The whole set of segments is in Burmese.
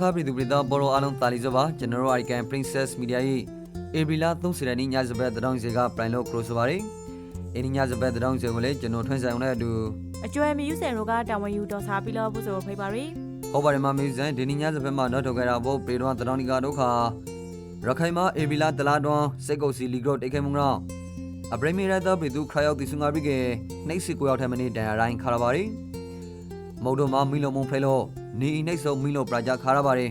ခါပြည်သူပြည်သားဘောရောအားလုံးတာလီစပါကျွန်တော်တို့ Icon Princess Media ၏ဧပြီလ30ရက်နေ့ညစပတ်တရောင်းစီကပရိုင်လို့ cross ပါရီအင်းညစပတ်တရောင်းစီကိုလည်းကျွန်တော်ထွန်းဆိုင်အောင်နဲ့အတူအကျွဲမယူစင်တို့ကတာဝန်ယူတော်စားပြီးတော့ဖို့ဆိုဖိပါရီဟောပါတယ်မမီဇန်ဒီညစပတ်မှာတော့ထုတ်ခဲ့တာပေါ့ပေတော်တရောင်းဒီကဒုက္ခရခိုင်မှာဧပြီလတလားတွန်းစိတ်ကုတ်စီလီဂရိုတိတ်ခဲမှုတော့အပရမီရတာပြည်သူခရရောက်တီစုငါပြီးကနှိတ်စစ်ကိုရောက်ထဲမနေတန်ရိုင်းခါရပါရီ မုတ်တို့မှာမီလုံမုံဖဲလို့နေအိနှိတ်ဆုံးမီလုံပရာကြခါရပါရီ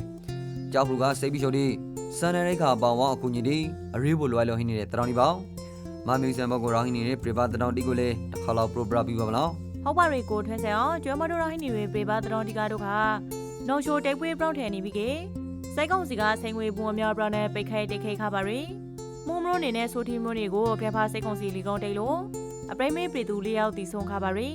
ကြောက်ဖူကစိတ်ပြီးချုပ်ဒီစန္ဒရိခါပေါဝါအခုညဒီအရေးဖို့လွယ်လို့ဟင်းနေတဲ့တရောင်းဒီပေါမမီဇန်ဘောကိုရောင်းဟင်းနေတဲ့ပြပတရောင်းတီကိုလည်းတစ်ခါလောက်ပရိုပရာပြီးပါမလားဟုတ်ပါရီကိုထွန်းဆန်အောင်ကျွဲမတို့ရဟိနေဝေပေပါတတော်ဒီကတို့ကနောင်ချိုတိတ်ပွေးပြောင်းထဲနေပြီကေစိုက်ကုန်းစီကစိန်ငွေပုံအများပြောင်းနဲ့ပိတ်ခဲတိတ်ခဲခါပါရီမုံမရိုနေနဲ့ဆိုတီမရိုနေကိုကဲဖာစိတ်ကုန်းစီလီကုန်းတိတ်လို့အပရိမေးပြည်သူ၄ယောက်တီဆုံးခါပါရီ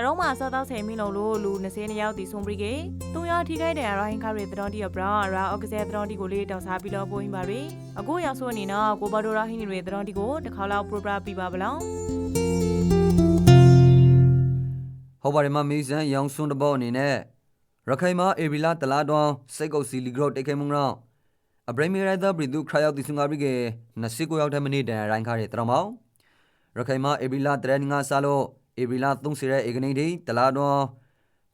တရုံးမှာစောက်တော့ဆယ်မီလုံးလို့လူ20ယောက်တီဆုံးပြီးကေသူယောက်ထိခိုက်တဲ့ရဟင်ခါရီတတော်တီအပရာရာအော့ကစဲတတော်တီကိုလေးတောက်စားပြီးတော့ပိုးရင်ပါရီအခုရောက်ဆိုအနေနော်ကိုဘဒိုရာဟိနေတွေတတော်တီကိုတစ်ခါလောက်ပရိုပရာပြပါဗလောင်းဟုတ်ပါတယ်မမီဇန်ရောင်စွန်းတဘောအနေနဲ့ရခိုင်မှာအေဘီလာတလာတောင်းစိတ်ကုတ်စီလီဂရိုတိတ်ခဲမှုတော့အပရမီရတာပြည်သူခရရောက်တီစုငါပြီးက29ရောက်တဲ့မိနစ်တန်ရိုင်းခါတဲ့တရမောင်ရခိုင်မှာအေဘီလာတရန်ငါစားလို့ အေဘီလာ30ရဲ့အေဂနေတီတလာတောင်း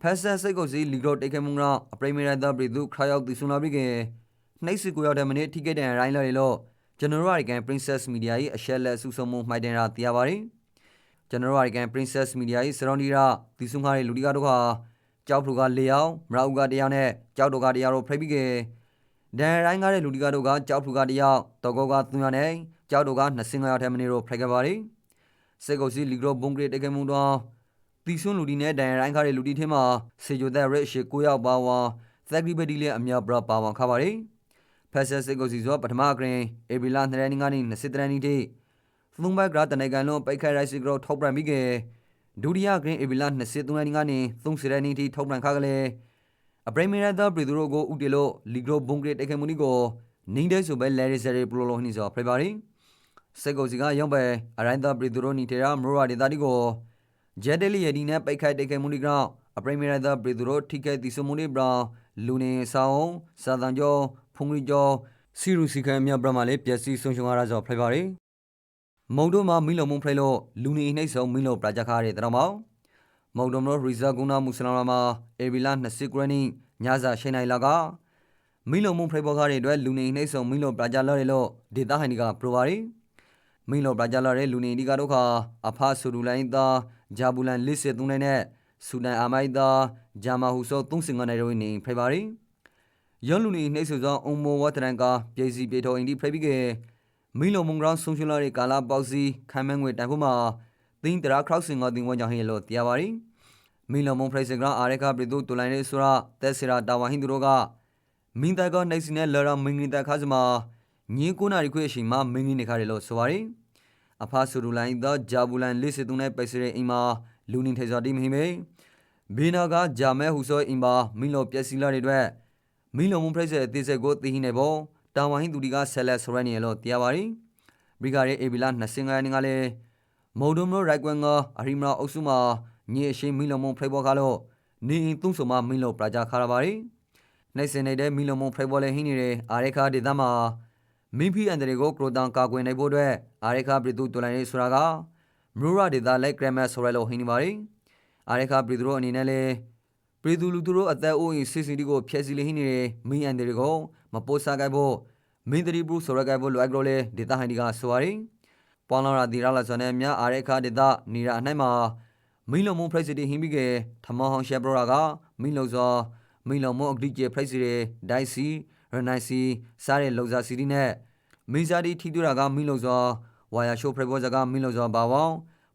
ဖက်ဆက်စိတ်ကုတ်စီလီဂရိုတိတ်ခဲမှုတော့အပရမီရတာပြည်သူခရရောက်တီစုငါပြီးက29ရောက်တဲ့မိနစ်ထိခဲ့တဲ့ရိုင်းလာလို့ကျွန်တော်တို့အကန် Princess Media ၏အရှက်လက်စုစုံမှုမှိုက်တင်တာတရားပါတယ်ကျွန်တော်တို့အကန် Princess Media ၏စရောင်းဒီရာတီဆုံခါရဲ့လူဒီကာတို့ဟာကြောက်ဖလူက၄ယောက်မရာဦးက၁ယောက်နဲ့ကြောက်တို့က၁ယောက်တို့ဖိတ်ပြီးကဒန်ရိုင်းကားတဲ့လူဒီကာတို့ကကြောက်ဖလူက၁ယောက်တောကောက၃ယောက်နဲ့ကြောက်တို့က25ယောက်ထဲမနေတို့ဖိတ်ခဲ့ပါရီ စေကုစီလီဂရိုဘုံဂရစ်တကမှုတော့တီဆွန်းလူဒီနဲ့ဒန်ရိုင်းကားတဲ့လူဒီထင်းမှာစေဂျိုသက်ရက်ရှိ9ယောက်ပါဝါသက်ဂရီဘဒီလည်းအများပရပါဝါခါပါရီဖက်ဆက်စေကုစီဆိုပထမကရင်အေဘီလာ2ရန်ငါနေ20တရန်နီတိသုံးဘက်ကတနေကန်လုံးပိတ်ခိုင်ရိုက်စီကရောထောက်ပံ့ပြီးကဒုတိယဂရင်းအေဗီလာ23ရက်နေ့ကနေ30ရက်နေ့ထိထောက်ပံ့ခါကလေးအပရမီရတာပြည်သူတို့ကိုဥတီလို့လီဂရိုဘုံဂရစ်တခဲမှုနီကိုနင်းတဲ့ဆိုပဲလဲရီဆယ်ရီပလိုလိုနှီဆိုဖေဗာရီ စက်ကိုစီကရောင်းပဲအရိုင်းတာပြည်သူတို့နီတေရာမရိုရာဒေတာဒီကိုဂျက်ဒလီယဒီနဲ့ပိတ်ခိုင်တခဲမှုနီကောင်အပရမီရတာပြည်သူတို့ထိခိုက်တီဆမှုနီဘရာလူနေဆောင်စာတန်ကျော်ဖုန်ကြီးကျော်စီရူစီခံမြဘရမလေးပျက်စီးဆုံးရှုံးရတာဆိုဖေဗာရီမုံတို့မှာမီလုံမုံဖလဲလို့လူနေနှိမ့်ဆုံမီလုံပရာဂျက်ခါတဲ့တတော်မောင်မုံတို့မလို့ရီဇာကုနာမူဆလမာမှာအေဗီလာ20ဂရနီညစာရှိနိုင်လာကမီလုံမုံဖလဲဘောခါတဲ့အတွက်လူနေနှိမ့်ဆုံမီလုံပရာဂျက်လော်ရလို့ဒေတာဟန်ဒီကပရိုပါရီ မီလုံပရာဂျက်လော်ရဲလူနေဒီကတို့ခါအဖာဆူဒူလိုင်းသားဂျာဘူလန်လစ်စေသုံးနဲ့ဆူဒန်အာမိုက်သားဂျာမာဟူဆို35နိုင်ရိုင်းနေဖလဲပါရီယောလူနေနှိမ့်ဆုံသောအုံမောဝတ်တရန်ကပြည်စီပြေတော်အင်ဒီဖလဲပြီးကမီလိုမုံဂရောင်းဆုံရှလာရဲ့ကာလာပေါက်စီခံမငွေတန်ဖို့မှာတင်းတရာခရောက်စင်ကတင်ဝကြောင့်ဟင်းလို့တရားပါရီမီလိုမုံဖရိစဂရာအာရခပြည်သူတူလိုင်းရဲ့ဆိုရာတက်စီရာတာဝဟင်းတို့ကမင်းတကနိုင်စနဲ့လရာမင်းကြီးတခါစမှာ ညင်းကိုနာရီခွေအချိန်မှာမင်းကြီးနေခါတယ်လို့ဆိုပါရီအဖာဆူရူလိုင်းသောဂျာဘူလန်လေးစစ်သူနဲ့ပိုက်စရဲအိမ်မှာလူနေထေစာတိမဟိမေဘေနာကဂျာမဲဟူဆိုအိမ်မှာမီလိုပျက်စီးလာတဲ့အတွက်မီလိုမုံဖရိစရဲ့အသေးစိတ်ကိုသိဟင်းနေပေါ်တာဝန်ဟင်းသူဒီကဆက်လက်ဆိုရနေရလို့တရားပါရီဘရီဂါရဲ့အေဘီလာ25ရက်နေ့ကလည်းမော်ဒုံနိုရိုက်ကွန်ကအရီမရာအုပ်စုမှာညေအရှိမီလမုံဖရိုက်ဘောကလို့နေအင်းသုံးစုံမမီလောပရာဂျာခါရပါရီနိုင်စင်နေတဲ့မီလမုံဖရိုက်ဘောလည်းဟင်းနေတဲ့အာရခါဒေသမှာ မင်းဖီအန်တရီကိုကရိုတန်ကာကွယ်နိုင်ဖို့အတွက်အာရခါပြည်သူတူလိုင်းရေးဆိုတာကမရူရာဒေသလိုက်ဂရမတ်ဆိုရလို့ဟင်းနေပါရီအာရခါပြည်သူတို့အနေနဲ့လည်းပြည်သူလူသူတို့အသက်အိုးအိမ်စစ်စစ်တီကိုဖျက်ဆီးလေးဟင်းနေတဲ့မင်းအန်တရီကိုမပိုးစားကြဖို့မင်းတရီဘူးဆိုရကဲဖို့လွိုက်ကလေးလေဒေတာဟန်ဒီကဆိုပါရီပွန်လာရာဒီရာလာဇန်နဲ့မြအာရခါဒေတာနေရာအနှိုက်မှာမင်းလုံမုံပရက်စီတီဟင်းပြီးကထမောင်ဟောင်ရှက်ဘရာကမင်းလုံစောမင်းလုံမုံအဂတိကျေပရက်စီဒိုင်စီ ရနိုင်စီစားတဲ့လုံစာစီတီနဲ့မင်းစာတီထီတူရာကမင်းလုံစောဝါယာရှိုးဖရက်ဘောဇကမင်းလုံစောဘာဝောင်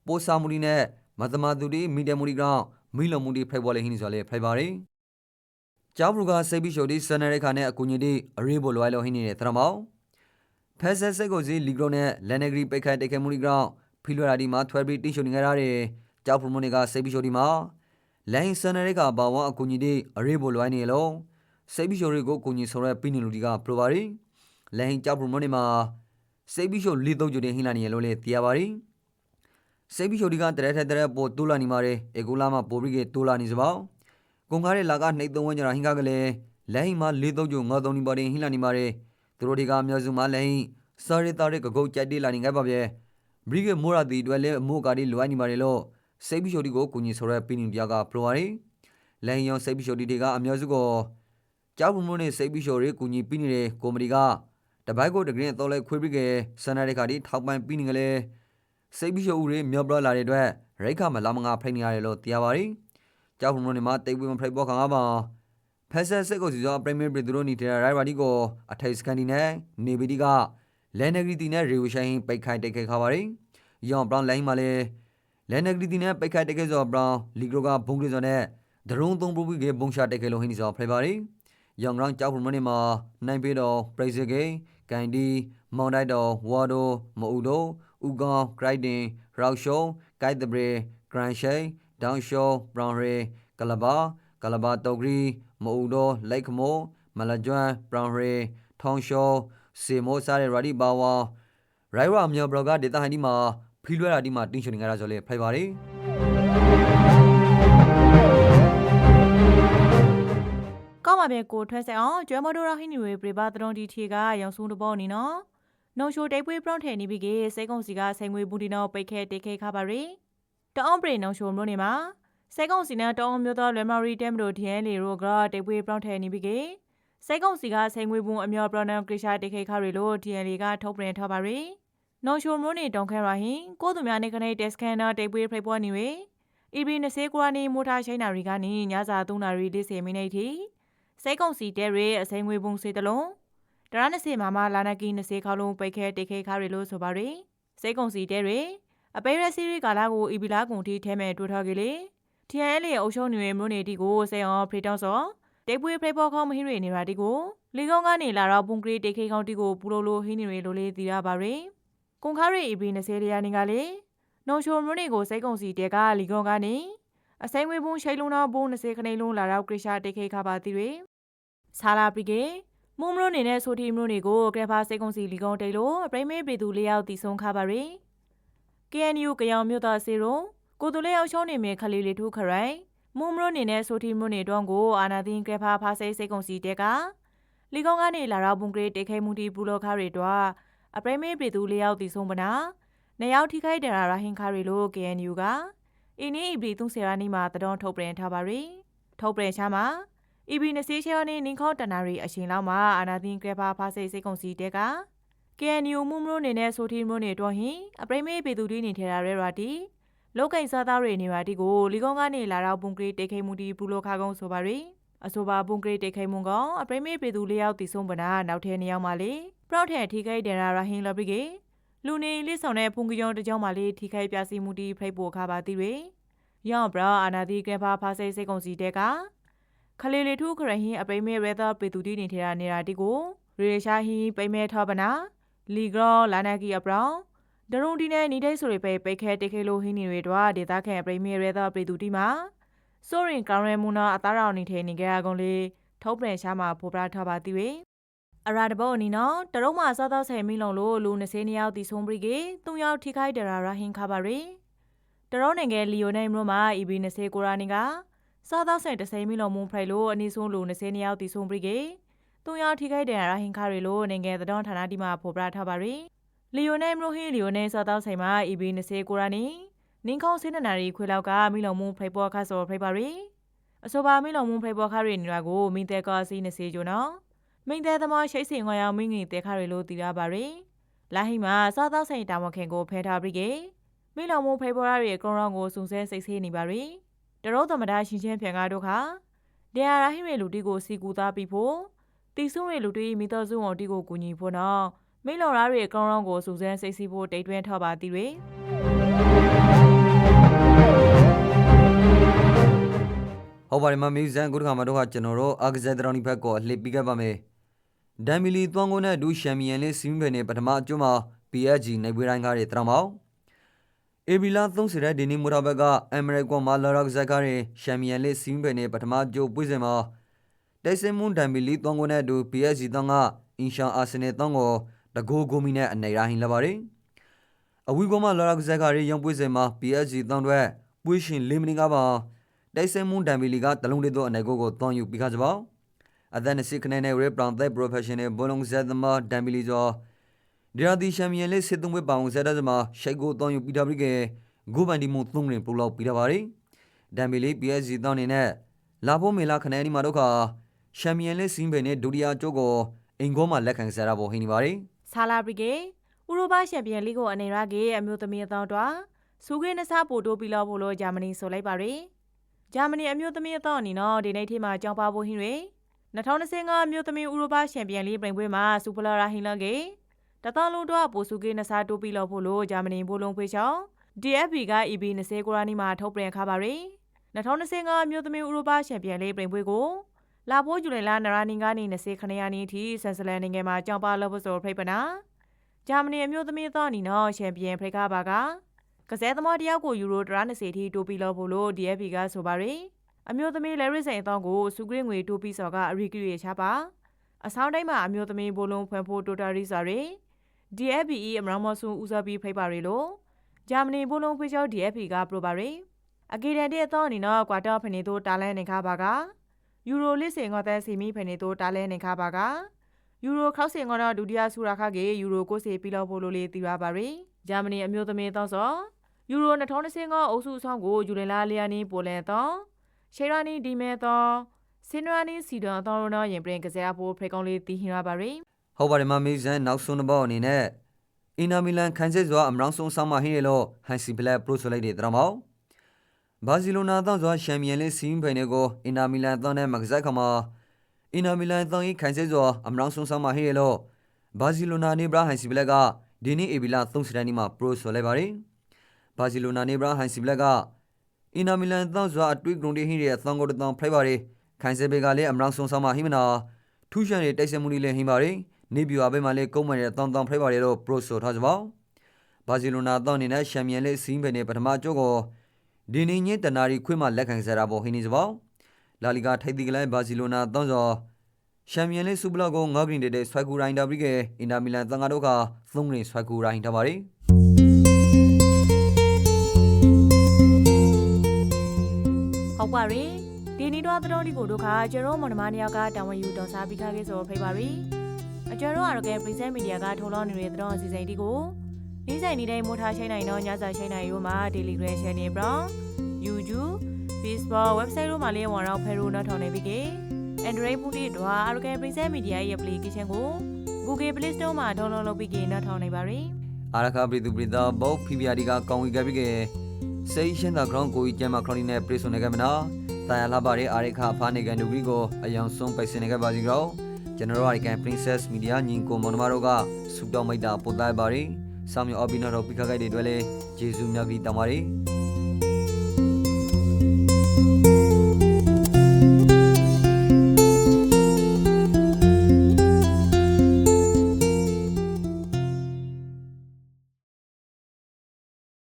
ပိုးစာမူဒီနဲ့မသမာသူတီမီတမူဒီကောင်မင်းလုံမူဒီဖရက်ဘောလေဟင်းဆိုလေဖရက်ပါရီကျောက်ဘရူကစိတ်ပြီးရှုပ်ဒီစနရက်ခါနဲ့အကူညီဒီအရေးပေါ်လွိုင်းလို့ဟင်းနေတဲ့သရမောင်ဖက်ဆက်စိတ်ကိုစီလီဂရိုနဲ့လန်နဂရီပိတ်ခိုင်တိတ်ခဲမှုဒီကောင်ဖီလိုရာဒီမှာထွဲပြီးတိရှုနေကြရတဲ့ကျောက်ဘရူမနီကစိတ်ပြီးရှုပ်ဒီမှာလိုင်းစနရက်ကဘာဝအကူညီဒီအရေးပေါ်လွိုင်းနေလို့ စိတ်ပြီးရှုပ်တွေကိုအကူညီဆိုရဲပြီးနေလူဒီကပရိုပါရီလိုင်းကျောက်ဘရူမနီမှာစိတ်ပြီးရှုပ်လီတော့ကြတဲ့ဟင်းလာနေရလို့လေတရားပါရီစိတ်ပြီးရှုပ်ဒီကတရက်ထက်တရက်ပိုတူလာနေမှာလေအေကူလာမှာပိုပြီးကတူလာနေစပောင်းကုန်ကားတဲ့လာကနှိပ်သုံးဝန်းကျရာဟင်္ကားကလေးလိုင်းမှာလေးတော့ကြငါတော့နေပါတယ်ဟင်းလာနေပါတယ်သူတို့တွေကအများစုမှာလိုင်းစာရီတာရဲ့ကကုတ်ကြိုက်တေးလာနေကြပါဗျဲဘရီဂမိုရာတီတွေလည်းအမို့ကာဒီလွိုင်းနေပါတယ်လို့စိတ်ပြီးရှိုဒီကိုကိုကြီးဆိုရဲပင်းပြကပလိုရီလိုင်းယောစိတ်ပြီးရှိုဒီတွေကအများစုကို ကြောက်ဘူးမနဲ့စိတ်ပြီးရှိုရဲကိုကြီးပြီးနေတဲ့ကောမဒီကတပိုက်ကိုတကရင်တော့လဲခွေးပြီးကဆန္ဒတဲ့ခါဒီထောက်ပံ့ပြီးနေကြလေစိတ်ပြီးရှိုဦးရဲမြော့ဘလလာတဲ့အတွက်ရိတ်ခမလာမငါဖိနေရတယ်လို့တရားပါရီကြောက်ဘူးမနဲ့မှာတိတ်ဝေးမဖိဘောခံပါဖက်ဆက်စစ်ကိုစီစောပရီမီယာပရီသူတို့နေတဲ့ရိုင်ဘာဒီကိုအထိုက်စကန်ဒီနဲ့နေဗီဒီကလဲနဂရီတီနဲ့ရေဝရှိုင်းပိတ်ခိုင်တိတ်ခဲခါပါရီယောင်ဘရောင်းလိုင်းမှာလဲလဲနဂရီတီနဲ့ပိတ်ခိုင်တိတ်ခဲစောဘရောင်းလီဂရိုကဘုံကလေးစောနဲ့ဒရုံသုံးပူပြီးကဘုံရှာတိတ်ခဲလို့ဟင်းဒီစောဖလေပါရီယော င်ရောင်းကြောက်ဖုန်မနေမှာနိုင်ပေးတော့ပရိဇဂိကန်ဒီမောင်တိုက်တော်ဝါဒိုမအူဒိုဥကောင်ဂရိုက်တင်ရောက်ရှုံဂိုက်တဘရီဂရန်ရှိန်ဒေါန်ရှောဘရောင်ရီကလဘာကလဘာတောက်ဂရီမအူဒိုလိုက်ခမိုမလာကျွမ်ဘရောင်ရီထောင်ရှောစေမိုးစားတဲ့ရာဒီဘာဝါရိုင်ဝါမြော်ဘလော့ကဒေတာဟန်ဒီမှာဖီလွဲရာဒီမှာတင်းရှင်နေကြတာဆိုလေဖိုင်ပါရီကော ပါပဲကိုထွက်ဆက်အောင်ကျွဲမတို့ရဟိနေဝေပြပါတရုံဒီထီကရောင်စုံတဘောနီနော်နှုံရှိုတိတ်ပွေးပရောင်းထဲနေပြီးကစိတ်ကုံစီကဆိုင်ငွေဘူးဒီနော်ပိတ်ခဲတိတ်ခဲခါပါရီတအောင်ပရိနှုံရှိုမျိုးနေမှာစိတ်ကုံစီနဲ့တအောင်မျိုးသောလွယ်မာရီတဲမတို့ဒီယန်လီရိုကတိတ်ပွေးပရောင်းထဲနေပြီးကစိတ်ကုံစီကဆိုင်ငွေဘူးအမျော်ပရောင်းနန်ကရရှာတိတ်ခဲခါရီလို့ဒီယန်လီကထုတ်ပြန်ထားပါရီနှုံရှိုမျိုးနေတောင်ခဲရာဟင်ကိုသူများနေခနေတက်စကန်နာတိတ်ပွေးဖိတ်ပွားနေဝေ EB 20ကွာနေမိုထားရှိန်နာရီကနေညစာ3နာရီ40မိနစ်ထိ စိတ်ကုံစီတဲရဲအစိမ်းငွေပုံစေတလုံးတရ20မှာမလာနကီ20ခေါလုံးပိတ်ခဲတိတ်ခဲခါရီလို့ဆိုပါရယ်စိတ်ကုံစီတဲရဲအပိရစီရီကာလာကို EB လာကုန်ထိထဲမဲ့တွေ့ထားကြလေ TNL ရဲ့အုပ်ချုပ်နေမျိုးနေတီကိုစေအောင်ဖရီတောင်းစောတိတ်ပွေးဖရိပေါ်ခေါမဟင်းရီနေရာတီကိုလီကောင်ကနေလာတော့ပုံကလေးတိတ်ခဲခေါတီကိုပူလိုလိုဟင်းနေရီလိုလေးတီရပါရယ်ကွန်ခါရီ EB 20ရာနေကလေနှုံချိုမျိုးတွေကိုစိတ်ကုံစီတဲကလီကောင်ကနေအစိမ်းဝေးပုံရှိလုံးနာဘုံ20ခနေလုံးလာတော့ကရရှာတိတ်ခဲခါပါတီတွေ ဆာလာပရီကေမုံမလို့နေတဲ့ဆိုတီမလို့တွေကိုကရဖာစိတ်ကုံစီလီကောင်တိတ်လို့ပရိမေပြည်သူလေးယောက်တီဆုံးခါပါရီ KNU ကယောင်မြို့သားစီရုံကိုသူလေးယောက်ရှုံးနေမြေခလီလီထုခရိုင်မုံမလို့နေတဲ့ဆိုတီမလို့နေတော့ကိုအာနာသိန်းကရဖာဖာစိတ်စိတ်ကုံစီတဲကလီကောင်ကနေလာတော့ဘုံကလေးတိတ်ခဲမှုတီပူလောခါရီတော့အပရိမေပြည်သူလေးယောက်တီဆုံးပနာနှစ်ယောက်ထိခိုက်ဒရာရာဟင်ခါရီလို့ KNU ကအင်းနီအီဘီသုံးဆရာနီမှာတတော်ထုတ်ပြန်ထားပါရီထုတ်ပြန်ချမှာ အီဘီ20ချောင်းနေနင်းခေါတနာရီအရှင်လောက်မှာအာနာသင်းကရဖာဖာစိတ်စိတ်ကုံစီတဲက KNU မှုမလို့နေနဲ့ဆိုထီမလို့နေတော့ဟင်အပရိမေပေသူတီနေထရာရဲရာတီလောက်ကင်စားသားတွေနေရာတီကိုလီကုန်းကနေလာတော့ပုံကလေးတိတ်ခိမှုတီဘူးလိုခါကုန်းဆိုပါရီအဆိုပါပုံကလေးတိတ်ခိမှုကောင်အပရိမေပေသူလေးယောက်တီဆုံးပနာနောက်ထဲနှစ်ယောက်မှလေပရော့ထဲထိခိုက်တယ်ရာဟင်လဘီကေလူနေလိဆောင်တဲ့ဖုန်ကကြောင်တကြောင်မှလေးထိခိုက်ပြစီမှုတီဖိတ်ပို့ခါပါတီတွေရောင်ဘရာအာနာဒီကဲဖာဖာစိတ်စိတ်ကုံစီတဲ့က ခလေးလေးထုခရဟင်းအပိမေရဲသာပေသူတီနေထရာနေတာတီကိုရေရှာဟင်းပိမဲထောပနာလီဂရောလာနာကီအပရောင်ဒရုံဒီနဲ့နီဒိတ်ဆိုရိပဲပိတ်ခဲတိတ်ခဲလိုဟင်းနေတွေတော့ဒေတာခဲအပိမေရဲသာပေသူတီမှာဆိုရင်ကောင်းရဲမူနာအသားရောင်နေထဲနေကြရကုန်လေထုတ်ပြန်ရှာမှာဖော်ပြထားပါတီတွေအရာတဘောနီနော်တရုံးမှာစားတော့ဆယ်မီလုံးလို့လူ20နှစ်ယောက်တီဆုံးပရိကေ၃ယောက်ထိခိုက်ဒရာရဟင်းခါပါရီတရုံးနိုင်ငံလီယိုနိုင်မလို့မှာ EB20 ကိုရာနီက စားတော့ဆယ်30မီလုံးမုံဖရိုက်လို့အနည်းဆုံးလူ20နှစ်ယောက်တီဆုံးပရိကေ၃ယောက်ထိခိုက်ဒရာရဟင်းခါရီလို့နိုင်ငံသတော်ဌာနဒီမှာဖော်ပြထားပါရီလီယိုနိုင်မလို့ဟင်းလီယိုနိုင်စားတော့ဆိုင်မှာ EB20 ကိုရာနီနင်းခေါင်းစင်းနာရီခွေလောက်ကမီလုံးမုံဖရိုက်ပေါ်ခါဆိုဖရိုက်ပါရီအဆိုပါမီလုံးမုံဖရိုက်ပေါ်ခါရီနေရာကိုမင်းတဲကောစီ20ကျော်နော်မိန်တဲ့သမားရှိတ်စင်ငွာရောင်မင်းငင်တဲခါရီလို့တည်ရပါရယ်လာဟိမှာစားသောက်ဆိုင်တာမခင်ကိုဖဲထားပြီးကေမိလောင်မိုးဖေဖော်ဝါရီကရုံရောင်ကိုစုံစဲစိတ်ဆေးနေပါရယ် တရုတ်သမဒရှင်ချင်းပြန်ကားတို့ခါဒေယာရာဟိမေလူတီကိုစီကူသားပြီးဖို့တီဆုရေလူတီမိတော်စုအောင်တီကိုကူညီဖို့နော်မိလောင်ရာတွေကရုံရောင်ကိုစုံစဲစိတ်စီးဖို့တိတ်တွင်းထောက်ပါတီရယ်ဟုတ်ပါတယ်မမီဇန်ကုတခါမတော့ကကျွန်တော်တို့အာဂဇက်ဒရောင်ဒီဘက်ကိုလှစ်ပြီးခဲ့ပါမယ်ဒမ်မီလီသွန်ကိုနဲ့ဒူရှမ်ပီယံလေးစီးမီဘယ်နဲ့ပထမအကျွမ်းမှာ PSG နိုင်ပွဲတိုင်းကားတွေတရမောင် အေဘီလာ30ရက်ဒီနီမူရာဘက်ကအမရိကန်မာလာရက်ဇက်ကားတွေရှမ်ပီယံလေးစီးမီဘယ်နဲ့ပထမအကျိုးပွေးစင်မှာတိုင်ဆင်မွန်ဒမ်မီလီသွန်ကိုနဲ့ဒူ PSG တောင်းကအင်ရှာအာဆင်နယ်တောင်းကိုတကိုးကိုမီနဲ့အနေရာဟင်လာပါတယ်အဝီကောမလာရက်ဇက်ကားတွေရုံပွေးစင်မှာ PSG တောင်းတွေပွေးရှင်၄မိနစ်ကပါတိုက်စင်မွန်ဒမ်ဘီလီကတလုံးလေးသောအနေကိုကိုတွန်ယူပြီးခါကြပါအသက်20ခနဲ့နဲ့ Red Brown That Professional ဘောလုံးဇက်သမားဒမ်ဘီလီဇော ဒီရာဒီချန်ပီယံလေးစစ်သုံးပွဲပောင်ဇက်ဒဇမာရှိုက်ကိုတောင်းယူပီတာဘရီကဂိုဘန်ဒီမုံသုံးရင်ပူလောက်ပီတာပါရီဒမ်ဘီလီ PSG တောင်းနေနဲ့လာဖို့မေလာခနဲ့ဒီမှာတော့ခါချန်ပီယံလေးစင်းပယ်နဲ့ဒူရီယာကျိုးကိုအင်ဂိုမှာလက်ခံဆရာပေါ်ဟင်းနေပါရီဆာလာဘရီကေဥရောပချန်ပီယံလိကိုအနေရကေအမျိုးသမီးအသောတွာစူဂေနဆာပိုတိုပီလောဖို့လို့ဂျာမနီဆိုလိုက်ပါရီဂျာမနီအမျိုးသမီးအသောအနေနော်ဒီနေ့ထိမှာကြောင်းပါဖို့ဟင်းတွေ2025အမျိုးသမီးဥရောပချန်ပီယံလိပြင်ပွဲမှာစူပလာရာဟင်းလကေ တသောလုံးတော့ပိုစူဂေနဆာတိုပီလောဖို့လို့ဂျာမနီဘိုလုံးဖွေးချောင်း DFB က EB 20ကိုရာနီမှာထုတ်ပြန်ခါပါရီ2025အမျိုးသမီးဥရောပချန်ပီယံလိပြင်ပွဲကိုလာဖို့ဂျူလိုင်လနရာနီကနေ20ခဏရနီအထိဆန်ဆလန်နိုင်ငံမှာကြောင်းပါလို့ဖို့ဆိုဖိတ်ပနာဂျာမနီအမျိုးသမီးသောအနေနဲ့ချန်ပီယံဖရိကဘာကကစားသမားတယောက်ကိုယူရို120ထိတိုးပြီးလို့ဖို့လို့ DFB ကဆိုပါရယ်အမျိုးသမီးလဲရစ်စိန်အသောကိုစူဂရင်းငွေတိုးပြီးစော်ကအရီကရီချပါအဆောင်တိုင်းမှာအမျိုးသမီးဘိုလုံးဖွင့်ဖို့တိုတာရီဆိုရယ် DFB အမရမဆုဦးစားပြီးဖိတ်ပါရယ်လို့ဂျာမနီဘိုလုံးဖွေးချော DFB ကပရိုပါရယ်အကေဒန်တဲ့အသောအနေနဲ့ကွာတာဖနေတို့တားလဲနေခါပါကယူရိုလစ်စင်ငေါ်တဲ့စီမီဖနေတို့တားလဲနေခါပါကယူရိုခောက်စင်ကတော့ဒုတိယဆူရာခကေယူရိုကိုစီပြီးလောက်ဖို့လိုလေတီရပါရီဂျာမနီအမျိုးသမီးတောင်းစောယူရို2025အုပ်စုဆောင်ကိုယူရလာလီယာနီပိုလန်တောင်းရှေရာနီဒီမဲတောင်းစင်နရာနီစီဒွန်တောင်းရောရင်ပြင်ကစားဖို့ဖေကောင်းလေးတီဟင်ရပါရီ ဟုတ်ပါတယ်မမေးစန်နောက်ဆုံးတစ်ပေါက်အနေနဲ့အင်နာမီလန်ခန်းစစ်စွာအမရောင်းဆုံးဆောင်မဟင်းရလို့ဟန်စီဘလက်ပရိုဆိုလိုက်တဲ့တရမောက်ဘာစီလိုနာတောင်းစွာချန်ပီယံလေးစီးရင်ဖိနေကိုအင်နာမီလန်တောင်းတဲ့မကစားခမှာအင်နာမီလန်တောင်းရင်ခန်းစစ်စွာအမရောင်းဆုံးဆောင်မဟင်းရလို့ဘာစီလိုနာနေဘရာဟန်စီဘလက်ကဒီနေ့အေဘီလာ3စတန်ဒီမှာပရိုဆိုလိုက်ပါတယ်ဘာစီလိုနာနေဘရာဟန်စီဘလက်ကအင်နာမီလန်တောင်းစွာအတွေ့ဂရုံဒီဟင်းရဲ့သောင်းကိုတောင်းဖိုက်ပါတယ်ခန်းစစ်ဘက်ကလည်းအမရောင်းဆုံးဆောင်မဟင်းမနာထူးရှန်တဲ့တိုက်ဆက်မှုလေးလည်းဟင်းပါတယ် နေပြူအဘဲမှာလေကုန်းမတဲ့တောင်းတောင်းဖိုက်ပါလေတော့ပရိုဆိုထားကြပါဘာစီလိုနာတောင်းနေတဲ့ချန်ပီယံလေးစီးပယ်နဲ့ပထမကျိုးကိုဒီနေညင်းတနာရီခွေးမှလက်ခံစရာပေါ်ဟင်းနေကြပါလာလီဂါထိုက်တီကလိုင်းဘာစီလိုနာတောင်းစောချန်ပီယံလေးစူပလာကိုငေါဂရင်တဲ့ဆွိုက်ကူရိုင်းဒါဘရီကအင်တာမီလန်တန်ဃာတို့ကသုံးရင်ဆွိုက်ကူရိုင်းထားပါရီဟုတ်ပါရီဒီနီတော့သတော်ဒီကိုတို့ခါကျရောမနမနယောက်ကတာဝန်ယူတော်စားပြီးခါခဲ့ဆိုဖိတ်ပါရီ အကျရောအရကဲပရိဇက်မီဒီယာကထုံလောနေတဲ့သတော်အစီအစဉ်ဒီကိုနေ့စဉ်နေ့တိုင်းမိုးထားရှိနိုင်တော့ညစာရှိနိုင်ရိုးမှာ Telegram Channel ပြောင်း YouTube Facebook website တို့မှာလည်းဝန်တော့ဖဲရိုးနောက်ထောင်နေပြီကေ Android ဖုန်းတွေတော့အရကဲပရိဇက်မီဒီယာရဲ့ application ကို Google Play Store မှာ download လုပ်ပြီးကေနောက်ထောင်နေပါရီအာရခပရိသူပရိသဘောဖီဗီယာဒီကကောင်းဝီကပ်ပြီးကစေရှင်းတာဂရောင်းကိုကြီးကျမ်းမခရိုနီနဲ့ပရိဆိုနေကမနာတာယာလာပါရဲ့အာရခဖာနေကန်ဒူဘရီကိုအယောင်ဆုံးပိုက်စင်နေကပါစီကြော ကျွန်တော်တို့အရိကန် Princess Media ညီကိုမောင်နှမတို့ကစူတောင်းမိတ်တာပို့သားပါရီဆောင်းမြော်အဘိနာတော့ပိခခိုက်တွေတွေ့လဲဂျေဇူးမြတ်ကြီးတောင်းပါရီ